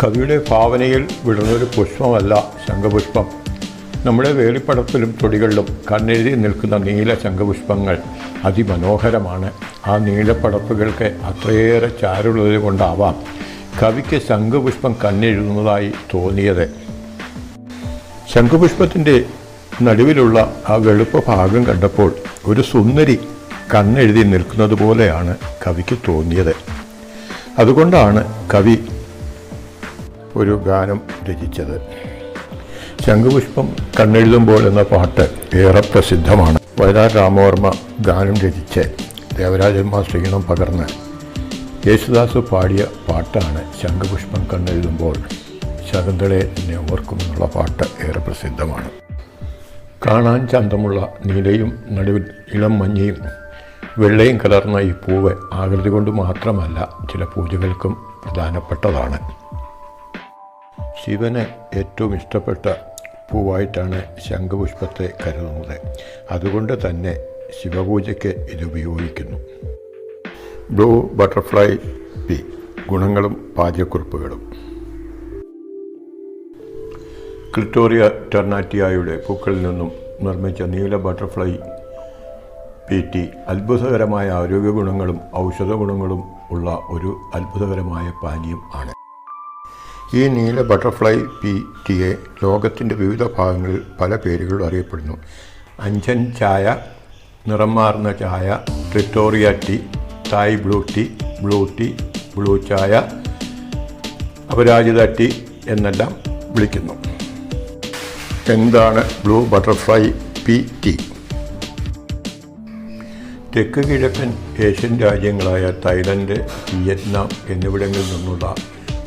കവിയുടെ ഭാവനയിൽ വിടുന്നൊരു പുഷ്പമല്ല ശംഖപുഷ്പം. നമ്മുടെ വേലിപ്പടത്തിലും തൊടികളിലും കണ്ണെഴുതി നിൽക്കുന്ന നീല ശംഖപുഷ്പങ്ങൾ അതിമനോഹരമാണ്. ആ നീലപ്പടപ്പുകൾക്ക് അത്രയേറെ ചാരുള്ളത് കൊണ്ടാവാം കവിക്ക് ശംഖുപുഷ്പം കണ്ണെഴുതുന്നതായി തോന്നിയത്. ശംഖുപുഷ്പത്തിന്റെ നടുവിലുള്ള ആ വെളുപ്പ ഭാഗം കണ്ടപ്പോൾ ഒരു സുന്ദരി കണ്ണെഴുതി നിൽക്കുന്നത് പോലെയാണ് കവിക്ക് തോന്നിയത്. അതുകൊണ്ടാണ് കവി ഒരു ഗാനം രചിച്ചത്. ശംഖുപുഷ്പം കണ്ണെഴുതുമ്പോൾ എന്ന പാട്ട് ഏറെ പ്രസിദ്ധമാണ്. വയലാർ രാമവർമ്മ ഗാനം രചിച്ച് ദേവരാജൻ ഈണം പകർന്ന് യേശുദാസ് പാടിയ പാട്ടാണ് ശംഖുപുഷ്പം കണ്ണെഴുതുമ്പോൾ ശകുന്തളെ എന്നെ ഓർക്കുമെന്നുള്ള പാട്ട് ഏറെ പ്രസിദ്ധമാണ്. കാണാൻ ചന്തമുള്ള നീലയും നടുവിൽ ഇളം മഞ്ഞയും വെള്ളയും കലർന്ന ഈ പൂവ് ആകൃതി കൊണ്ട് മാത്രമല്ല ചില പൂജകൾക്കും പ്രധാനപ്പെട്ടതാണ്. ശിവന് ഏറ്റവും ഇഷ്ടപ്പെട്ട പൂവായിട്ടാണ് ശംഖുപുഷ്പത്തെ കരുതുന്നത്. അതുകൊണ്ട് തന്നെ ശിവപൂജയ്ക്ക് ഇത് ഉപയോഗിക്കുന്നു. ബ്ലൂ ബട്ടർഫ്ലൈ പി ഗുണങ്ങളും പാചകക്കുറിപ്പുകളും. ക്രിറ്റോറിയ ടെർണാറ്റിയായുടെ പൂക്കളിൽ നിന്നും നിർമ്മിച്ച നീല ബട്ടർഫ്ലൈ പി ടി അത്ഭുതകരമായ ആരോഗ്യ ഗുണങ്ങളും ഔഷധ ഗുണങ്ങളും ഉള്ള ഒരു അത്ഭുതകരമായ പാനീയം ആണ്. ഈ നീല ബട്ടർഫ്ലൈ പി ടിയെ ലോകത്തിന്റെ വിവിധ ഭാഗങ്ങളിൽ പല പേരുകളിൽ അറിയപ്പെടുന്നു. അഞ്ചൻ ചായ നിറം മാറുന്ന ചായ ട്രിറ്റോറിയ tea Thai blue tea blue tea blue ചായ അപരാജിത ടീ എന്നെല്ലാം വിളിക്കുന്നു. എന്താണ് ബ്ലൂ ബട്ടർഫ്ലൈ പി ടി? തെക്ക് കിഴക്കൻ ഏഷ്യൻ രാജ്യങ്ങളായ തായ്ലൻഡ് വിയറ്റ്നാം എന്നിവിടങ്ങളിൽ നിന്നുള്ള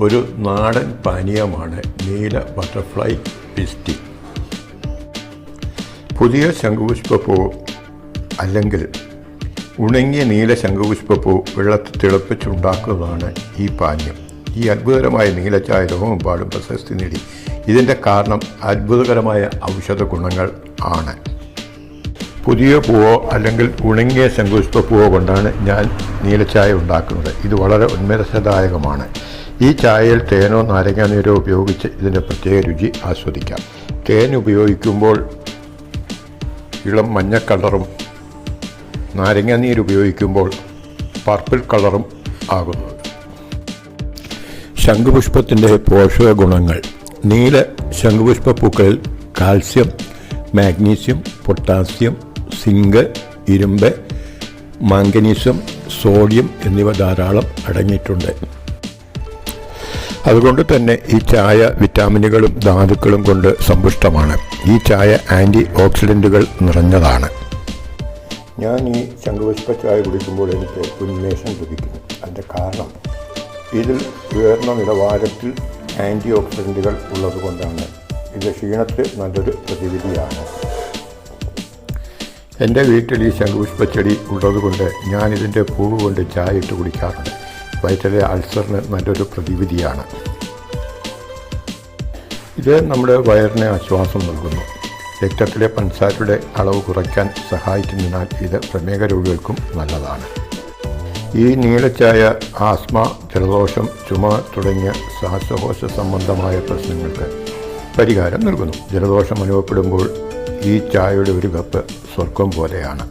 ഒരു നാടൻ പാനീയമാണ് നീല ബട്ടർഫ്ലൈ പിസ്റ്റി. പുതിയ ശംഖുപുഷ്പപ്പൂ അല്ലെങ്കിൽ ഉണങ്ങിയ നീല ശംഖുപുഷ്പപ്പൂ വെള്ളത്തിൽ തിളപ്പിച്ചുണ്ടാക്കുന്നതാണ് ഈ പാനീയം. ഈ അത്ഭുതകരമായ നീലച്ചായ ലോകമെമ്പാടും പ്രശസ്തി നേടി. ഇതിന്റെ കാരണം അത്ഭുതകരമായ ഔഷധ ഗുണങ്ങൾ ആണ്. പുതിയ പൂവോ അല്ലെങ്കിൽ ഉണങ്ങിയ ശംഖുപുഷ്പപ്പൂവോ കൊണ്ടാണ് ഞാൻ നീലച്ചായ ഉണ്ടാക്കുന്നത്. ഇത് വളരെ ഉന്മേഷദായകമാണ്. ഈ ചായയിൽ തേനോ നാരങ്ങ നീരോ ഉപയോഗിച്ച് ഇതിന്റെ പ്രത്യേക രുചി ആസ്വദിക്കാം. തേൻ ഉപയോഗിക്കുമ്പോൾ ഇളം മഞ്ഞ കളറും നാരങ്ങ നീര് ഉപയോഗിക്കുമ്പോൾ പർപ്പിൾ കളറും ആകുന്നത് ശംഖുപുഷ്പത്തിന്റെ പോഷക ഗുണങ്ങൾ. നീല ശംഖുപുഷ്പ പൂക്കളിൽ കാൽസ്യം മാഗ്നീഷ്യം പൊട്ടാസ്യം സിങ്ക് ഇരുമ്പ് മാംഗനീസും സോഡിയം എന്നിവ ധാരാളം അടങ്ങിയിട്ടുണ്ട്. അതുകൊണ്ട് തന്നെ ഈ ചായ വിറ്റാമിനുകളും ധാതുക്കളും കൊണ്ട് സമ്പുഷ്ടമാണ്. ഈ ചായ ആന്റി ഓക്സിഡന്റുകൾ നിറഞ്ഞതാണ്. ഞാൻ ഈ ശംഖുപുഷ്പ ചായ കുടിക്കുമ്പോൾ എനിക്ക് ഉന്മേഷം ലഭിക്കുന്നു. അതിന്റെ കാരണം ഇതിൽ ഉയർന്ന നിലവാരത്തിൽ ആന്റി ഓക്സിഡന്റുകൾ ഉള്ളതുകൊണ്ടാണ്. ഇത് ക്ഷീണത്തിൽ നല്ലൊരു പ്രതിവിധിയാണ്. എന്റെ വീട്ടിൽ ഈ ശംഖുപുഷ്പച്ചെടി ഉള്ളതുകൊണ്ട് ഞാൻ ഇതിന്റെ പൂവ് കൊണ്ട് ചായ ഇട്ട് കുടിക്കാറുണ്ട്. വയറ്റിലെ അൾസറിന് നല്ലൊരു പ്രതിവിധിയാണ്. ഇത് നമ്മുടെ വയറിന് ആശ്വാസം നൽകുന്നു. രക്തത്തിലെ പഞ്ചസാരയുടെ അളവ് കുറയ്ക്കാൻ സഹായിക്കുന്നതിനാൽ ഇത് പ്രമേഹ രോഗികൾക്കും നല്ലതാണ്. ഈ നീലച്ചായ ആസ്മ ജലദോഷം ചുമ തുടങ്ങിയ ശ്വാസകോശ സംബന്ധമായ പ്രശ്നങ്ങൾക്ക് പരിഹാരം നൽകുന്നു. ജലദോഷം അനുഭവപ്പെടുമ്പോൾ ഈ ചായയുടെ ഒരു കപ്പ് സ്വർഗം പോലെയാണ്.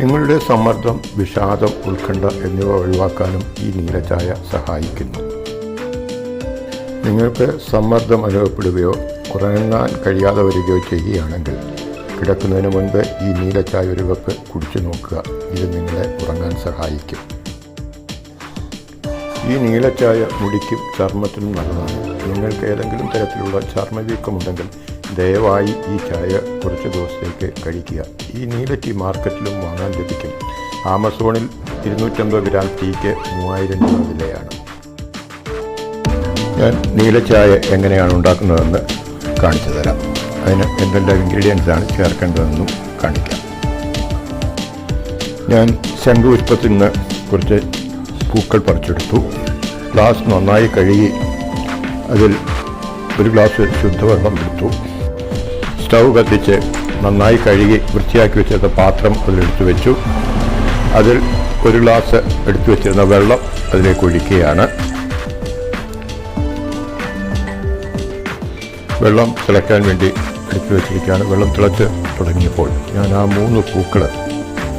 നിങ്ങളുടെ സമ്മർദ്ദം വിഷാദം ഉത്കണ്ഠ എന്നിവ ഒഴിവാക്കാനും ഈ നീലച്ചായ സഹായിക്കുന്നു. നിങ്ങൾക്ക് സമ്മർദ്ദം അനുഭവപ്പെടുകയോ ഉറങ്ങാൻ കഴിയാതെ വരികയോ ചെയ്യുകയാണെങ്കിൽ കിടക്കുന്നതിന് മുൻപ് ഈ നീലച്ചായ ഒരു കപ്പ് കുടിച്ചു നോക്കുക. ഇത് നിങ്ങളെ ഉറങ്ങാൻ സഹായിക്കും. ഈ നീലച്ചായ മുടിക്കും ചർമ്മത്തിനും നല്ലതാണ്. നിങ്ങൾക്ക് ഏതെങ്കിലും തരത്തിലുള്ള ചർമ്മവീക്കമുണ്ടെങ്കിൽ ദയവായി ഈ ചായ കുറച്ച് ദിവസത്തേക്ക് കഴിക്കുക. ഈ നീല ടീ മാർക്കറ്റിലും വാങ്ങാൻ ലഭിക്കും. ആമസോണിൽ ഇരുന്നൂറ്റമ്പത് ഗ്രാം ടീക്ക് മൂവായിരം രൂപ വിലയാണ്. ഞാൻ നീലച്ചായ എങ്ങനെയാണ് ഉണ്ടാക്കുന്നതെന്ന് കാണിച്ചു തരാം. അതിന് എന്തെല്ലാം ഇൻഗ്രീഡിയൻസ് ആണ് ചേർക്കേണ്ടതെന്നും കാണിക്കാം. ഞാൻ ശംഖു പുഷ്പത്തിൽ നിന്ന് കുറച്ച് പൂക്കൾ പറിച്ചെടുത്തു. ഗ്ലാസ് നന്നായി കഴുകി അതിൽ ഒരു ഗ്ലാസ് ശുദ്ധവെള്ളം എടുത്തു. സ്റ്റൗ കത്തിച്ച് നന്നായി കഴുകി വൃത്തിയാക്കി വെച്ചിരുന്ന പാത്രം അതിലെടുത്തു വെച്ചു. അതിൽ ഒരു ഗ്ലാസ് എടുത്തു വെച്ചിരുന്ന വെള്ളം അതിലേക്ക് ഒഴിക്കുകയാണ്. വെള്ളം തിളയ്ക്കാൻ വേണ്ടി എടുത്തു വെച്ചിരിക്കുകയാണ്. വെള്ളം തിളച്ച് തുടങ്ങിയപ്പോൾ ഞാൻ ആ മൂന്ന് പൂക്കൾ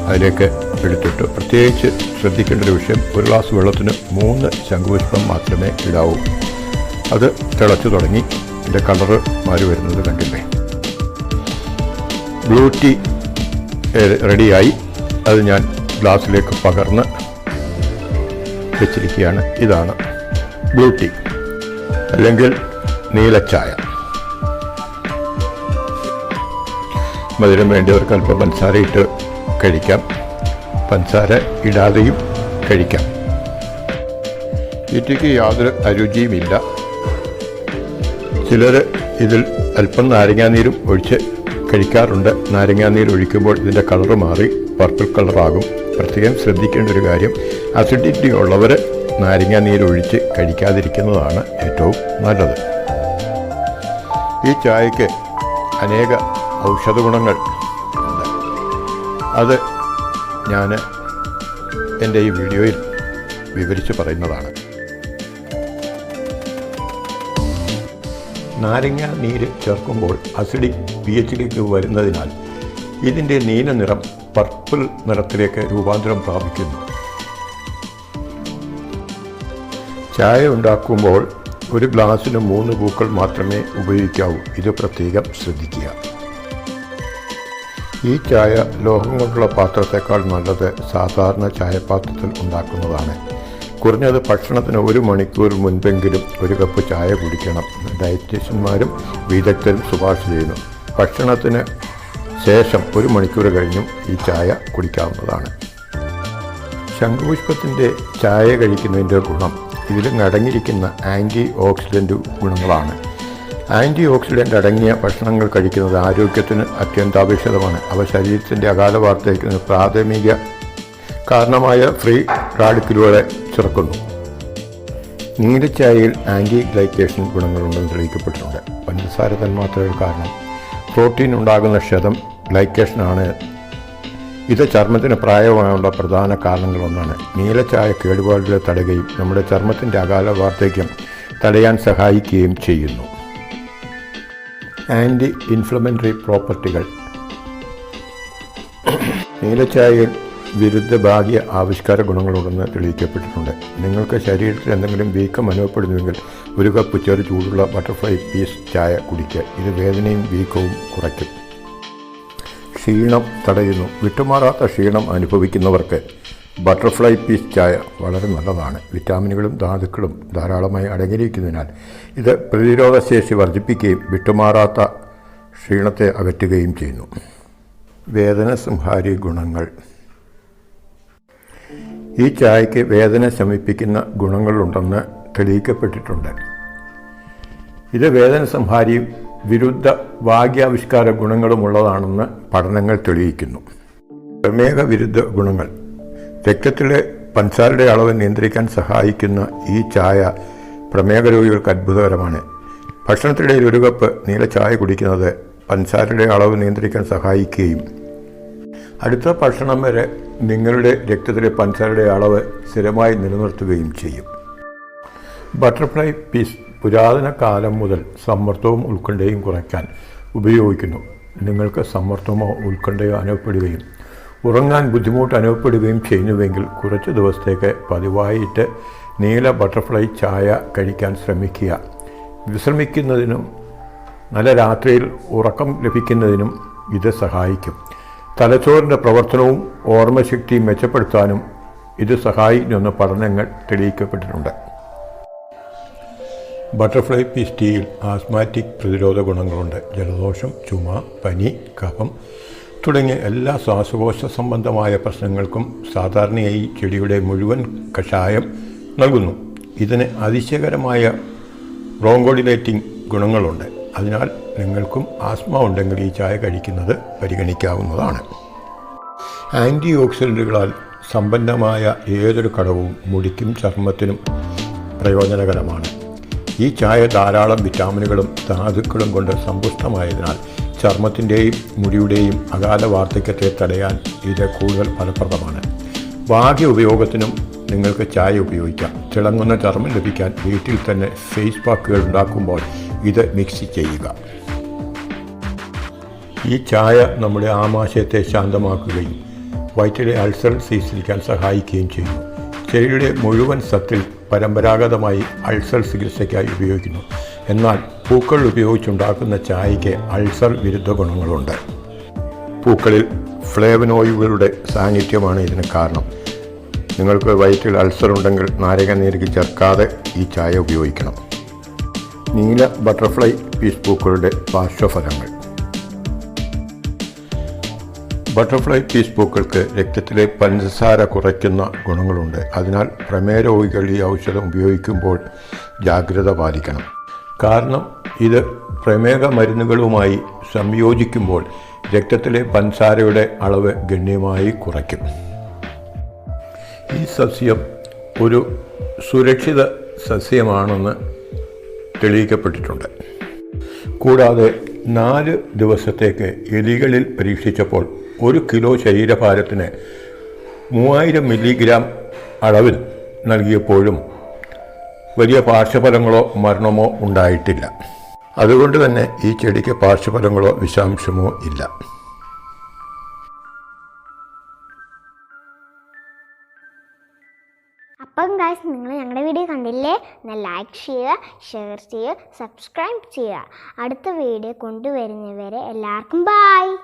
അതിലേക്ക് എടുത്തിട്ട്. പ്രത്യേകിച്ച് ശ്രദ്ധിക്കേണ്ട ഒരു വിഷയം ഒരു ഗ്ലാസ് വെള്ളത്തിന് മൂന്ന് ശംഖുപുഷ്പം മാത്രമേ ഇടാവൂ. അത് തിളച്ചു തുടങ്ങി. എന്റെ കളറ് മാറി വരുന്നത് കണ്ടില്ലേ? ബ്ലൂ ടീ റെഡിയായി. അത് ഞാൻ ഗ്ലാസ്സിലേക്ക് പകർന്ന് വെച്ചിരിക്കുകയാണ്. ഇതാണ് ബ്ലൂ ടീ അല്ലെങ്കിൽ നീലച്ചായ മധുരം വേണ്ടിയവർക്ക് അല്പം പഞ്ചസാര ഇട്ട് കഴിക്കാം. പഞ്ചസാര ഇടാതെയും കഴിക്കാം. ഈ ടീക്ക് യാതൊരു അരുചിയുമില്ല. ചിലർ ഇതിൽ അല്പം നാരങ്ങാനീരും ഒഴിച്ച് കഴിക്കാറുണ്ട്. നാരങ്ങാനീര് ഒഴിക്കുമ്പോൾ ഇതിന്റെ കളറ് മാറി പർപ്പിൾ കളറാകും പ്രത്യേകം ശ്രദ്ധിക്കേണ്ട ഒരു കാര്യം അസിഡിറ്റി ഉള്ളവർ നാരങ്ങാനീര് ഒഴിച്ച് കഴിക്കാതിരിക്കുന്നതാണ് ഏറ്റവും നല്ലത്. ഈ ചായക്ക് അനേക ഔഷധ ഗുണങ്ങൾ ഉണ്ട്. അത് ഞാൻ എന്റെ ഈ വീഡിയോയിൽ വിവരിച്ച് പറയുന്നതാണ്. നാരങ്ങ നീര് ചേർക്കുമ്പോൾ അസിഡിക് പി എച്ചിലേക്ക് വരുന്നതിനാൽ ഇതിന്റെ നീല നിറം പർപ്പിൾ നിറത്തിലേക്ക് രൂപാന്തരം പ്രാപിക്കുന്നു. ചായ ഉണ്ടാക്കുമ്പോൾ ഒരു ഗ്ലാസ്സിന് മൂന്ന് പൂക്കൾ മാത്രമേ ഉപയോഗിക്കാവൂ. ഇത് പ്രത്യേകം ശ്രദ്ധിക്കുക. ഈ ചായ ലോഹം കൊണ്ടുള്ള പാത്രത്തേക്കാൾ നല്ലത് സാധാരണ ചായപാത്രത്തിൽ ഉണ്ടാക്കുന്നതാണ്. കുറഞ്ഞത് ഭക്ഷണത്തിന് ഒരു മണിക്കൂർ മുൻപെങ്കിലും ഒരു കപ്പ് ചായ കുടിക്കണം ഡയറ്റീഷ്യന്മാരും വിദഗ്ധരും ശുപാർശ ചെയ്യുന്നു. ഭക്ഷണത്തിന് ശേഷം ഒരു മണിക്കൂർ കഴിഞ്ഞും ഈ ചായ കുടിക്കാവുന്നതാണ്. ശംഖുപുഷ്പത്തിന്റെ ചായ കഴിക്കുന്നതിന്റെ ഗുണം ഇതിലും അടങ്ങിയിരിക്കുന്ന ആന്റി ഓക്സിഡന്റ് ഗുണങ്ങളാണ്. ആന്റി ഓക്സിഡന്റ് അടങ്ങിയ ഭക്ഷണങ്ങൾ കഴിക്കുന്നത് ആരോഗ്യത്തിന് അത്യന്താപേക്ഷിതമാണ്. അവ ശരീരത്തിന്റെ അകാല വാർത്തയ്ക്കുന്ന പ്രാഥമിക കാരണമായ ഫ്രീ റാഡിക്കലുകളെ ചെറുക്കുന്നു. നീലച്ചായയിൽ ആന്റി ഗ്ലൈക്കേഷൻ ഗുണങ്ങളുണ്ടെന്ന് തെളിയിക്കപ്പെട്ടിട്ടുണ്ട്. പഞ്ചസാര തന്മാത്രകൾ കാരണം പ്രോട്ടീൻ ഉണ്ടാകുന്ന ക്ഷതം ഗ്ലൈക്കേഷനാണ്. ഇത് ചർമ്മത്തിന് പ്രായമായുള്ള പ്രധാന കാരണങ്ങളൊന്നാണ്. നീലച്ചായ കേടുപാടുകളെ തടയുകയും നമ്മുടെ ചർമ്മത്തിന്റെ അകാല വാർദ്ധക്യം തടയാൻ സഹായിക്കുകയും ചെയ്യുന്നു. ആന്റി ഇൻഫ്ലമന്ററി പ്രോപ്പർട്ടികൾ. നീലച്ചായയിൽ വിരുദ്ധ ഭാഗ്യ ആവിഷ്കാര ഗുണങ്ങളുണ്ടെന്ന് തെളിയിക്കപ്പെട്ടിട്ടുണ്ട്. നിങ്ങൾക്ക് ശരീരത്തിൽ എന്തെങ്കിലും വീക്കം അനുഭവപ്പെടുന്നുവെങ്കിൽ ഒരു കപ്പ് ചെറു ചൂടുള്ള ബട്ടർഫ്ലൈ പീസ് ചായ കുടിക്കുക. ഇത് വേദനയും വീക്കവും കുറയ്ക്കും. ക്ഷീണം തടയുന്നു. വിട്ടുമാറാത്ത ക്ഷീണം അനുഭവിക്കുന്നവർക്ക് ബട്ടർഫ്ലൈ പീസ് ചായ വളരെ നല്ലതാണ്. വിറ്റാമിനുകളും ധാതുക്കളും ധാരാളമായി അടങ്ങിയിരിക്കുന്നതിനാൽ ഇത് പ്രതിരോധശേഷി വർദ്ധിപ്പിക്കുകയും വിട്ടുമാറാത്ത ക്ഷീണത്തെ അകറ്റുകയും ചെയ്യുന്നു. വേദന സംഹാരി ഗുണങ്ങൾ. ഈ ചായക്ക് വേദന ശമിപ്പിക്കുന്ന ഗുണങ്ങളുണ്ടെന്ന് തെളിയിക്കപ്പെട്ടിട്ടുണ്ട്. ഇത് വേദന സംഹാരിയും വിരുദ്ധ വാഗ്യാവിഷ്കാര ഗുണങ്ങളുമുള്ളതാണെന്ന് പഠനങ്ങൾ തെളിയിക്കുന്നു. പ്രമേഹ വിരുദ്ധ ഗുണങ്ങൾ. രക്തത്തിലെ പഞ്ചസാരയുടെ അളവ് നിയന്ത്രിക്കാൻ സഹായിക്കുന്ന ഈ ചായ പ്രമേഹ രോഗികൾക്ക് അത്ഭുതകരമാണ്. ഭക്ഷണത്തിനിടയിൽ ഒരു കപ്പ് നീല ചായ കുടിക്കുന്നത് പഞ്ചസാരയുടെ അളവ് നിയന്ത്രിക്കാൻ സഹായിക്കുകയും. അടുത്ത ഭക്ഷണം വരെ നിങ്ങളുടെ രക്തത്തിലെ പഞ്ചസാരയുടെ അളവ് സ്ഥിരമായി നിലനിർത്തുകയും ചെയ്യും. ബട്ടർഫ്ലൈ പീസ് പുരാതന കാലം മുതൽ സമ്മർദ്ദവും ഉത്കണ്ഠയും കുറയ്ക്കാൻ ഉപയോഗിക്കുന്നു. നിങ്ങൾക്ക് സമ്മർദ്ദമോ ഉത്കണ്ഠയോ അനുഭവപ്പെടുകയും ഉറങ്ങാൻ ബുദ്ധിമുട്ട് അനുഭവപ്പെടുകയും ചെയ്യുന്നുവെങ്കിൽ കുറച്ച് ദിവസത്തേക്ക് പതിവായിട്ട് നീല ബട്ടർഫ്ലൈ ചായ കഴിക്കാൻ ശ്രമിക്കുക. വിശ്രമിക്കുന്നതിനും നല്ല രാത്രിയിൽ ഉറക്കം ലഭിക്കുന്നതിനും ഇത് സഹായിക്കും. തലച്ചോറിന്റെ പ്രവർത്തനവും ഓർമ്മശക്തിയും മെച്ചപ്പെടുത്താനും ഇത് സഹായിക്കുമെന്ന് പഠനങ്ങൾ തെളിയിക്കപ്പെട്ടിട്ടുണ്ട്. ബട്ടർഫ്ലൈ പിസ്റ്റിയിൽ ആസ്മാറ്റിക് പ്രതിരോധ ഗുണങ്ങളുണ്ട്. ജലദോഷം ചുമ പനി കഫം തുടങ്ങിയ എല്ലാ ശ്വാസകോശ സംബന്ധമായ പ്രശ്നങ്ങൾക്കും സാധാരണയായി ചെടിയുടെ മുഴുവൻ കഷായം നൽകുന്നു. ഇതിന് അതിശയകരമായ ബ്രോങ്കോഡിലേറ്റിംഗ് ഗുണങ്ങളുണ്ട്. അതിനാൽ നിങ്ങൾക്കും ആസ്മ ഉണ്ടെങ്കിൽ ഈ ചായ കഴിക്കുന്നത് പരിഗണിക്കാവുന്നതാണ്. ആന്റി ഓക്സിഡന്റുകളാൽ സമ്പന്നമായ ഏതൊരു കടവും മുടിക്കും ചർമ്മത്തിനും പ്രയോജനകരമാണ്. ഈ ചായ ധാരാളം വിറ്റാമിനുകളും ധാതുക്കളും കൊണ്ട് സമ്പുഷ്ടമായതിനാൽ ചർമ്മത്തിന്റെയും മുടിയുടെയും അകാല വാർദ്ധക്യത്തെ തടയാൻ ഇത് കൂടുതൽ ഫലപ്രദമാണ്. ഭാഗ്യ ഉപയോഗത്തിനും നിങ്ങൾക്ക് ചായ ഉപയോഗിക്കാം. തിളങ്ങുന്ന ചർമ്മം ലഭിക്കാൻ വീട്ടിൽ തന്നെ ഫേസ് പാക്കുകൾ ഉണ്ടാക്കുമ്പോൾ ഇത് മിക്സ് ചെയ്യുക. ഈ ചായ നമ്മുടെ ആമാശയത്തെ ശാന്തമാക്കുകയും വയറ്റിലെ അൾസർ ചികിത്സിക്കാൻ സഹായിക്കുകയും ചെയ്യുന്നു. ചെടിയുടെ മുഴുവൻ സത്തിൽ പരമ്പരാഗതമായി അൾസർ ചികിത്സയ്ക്കായി ഉപയോഗിക്കുന്നു. എന്നാൽ പൂക്കൾ ഉപയോഗിച്ചുണ്ടാക്കുന്ന ചായയ്ക്ക് അൾസർ വിരുദ്ധ ഗുണങ്ങളുണ്ട്. പൂക്കളിൽ ഫ്ലേവനോയുകളുടെ സാന്നിധ്യമാണ് ഇതിന് കാരണം. നിങ്ങൾക്ക് വയറ്റിൽ അൾസർ ഉണ്ടെങ്കിൽ നാരക നീരുക്ക് ചേർക്കാതെ ഈ ചായ ഉപയോഗിക്കണം. നീല ബട്ടർഫ്ലൈ പീസ് പൂക്കളുടെ പാർശ്വഫലങ്ങൾ. ബട്ടർഫ്ലൈ പീസ് പൂക്കൾക്ക് രക്തത്തിലെ പഞ്ചസാര കുറയ്ക്കുന്ന ഗുണങ്ങളുണ്ട്. അതിനാൽ പ്രമേയ രോഗികൾ ഈ ഔഷധം ഉപയോഗിക്കുമ്പോൾ ജാഗ്രത പാലിക്കണം. കാരണം ഇത് പ്രമേഹ മരുന്നുകളുമായി സംയോജിക്കുമ്പോൾ രക്തത്തിലെ പഞ്ചസാരയുടെ അളവ് ഗണ്യമായി കുറയ്ക്കും. ഈ സസ്യം ഒരു സുരക്ഷിത സസ്യമാണെന്ന് തെളിയിക്കപ്പെട്ടിട്ടുണ്ട്. കൂടാതെ നാല് ദിവസത്തേക്ക് എലികളിൽ പരീക്ഷിച്ചപ്പോൾ ഒരു കിലോ ശരീരഭാരത്തിന് മൂവായിരം മില്ലിഗ്രാം അളവിൽ നൽകിയപ്പോഴും വലിയ പാർശ്വഫലങ്ങളോ മരണമോ ഉണ്ടായിട്ടില്ല. അതുകൊണ്ട് തന്നെ ഈ ചെടിക്ക് പാർശ്വഫലങ്ങളോ വിഷാംശമോ ഇല്ല. അപ്പം ഗായ്സ് നിങ്ങൾ ഞങ്ങളുടെ വീഡിയോ കണ്ടില്ലേ? എന്നാൽ ലൈക്ക് ചെയ്യുക ഷെയർ ചെയ്യുക സബ്സ്ക്രൈബ് ചെയ്യുക. അടുത്ത വീഡിയോ കൊണ്ടുവരുന്നവരെ എല്ലാവർക്കും ബായ്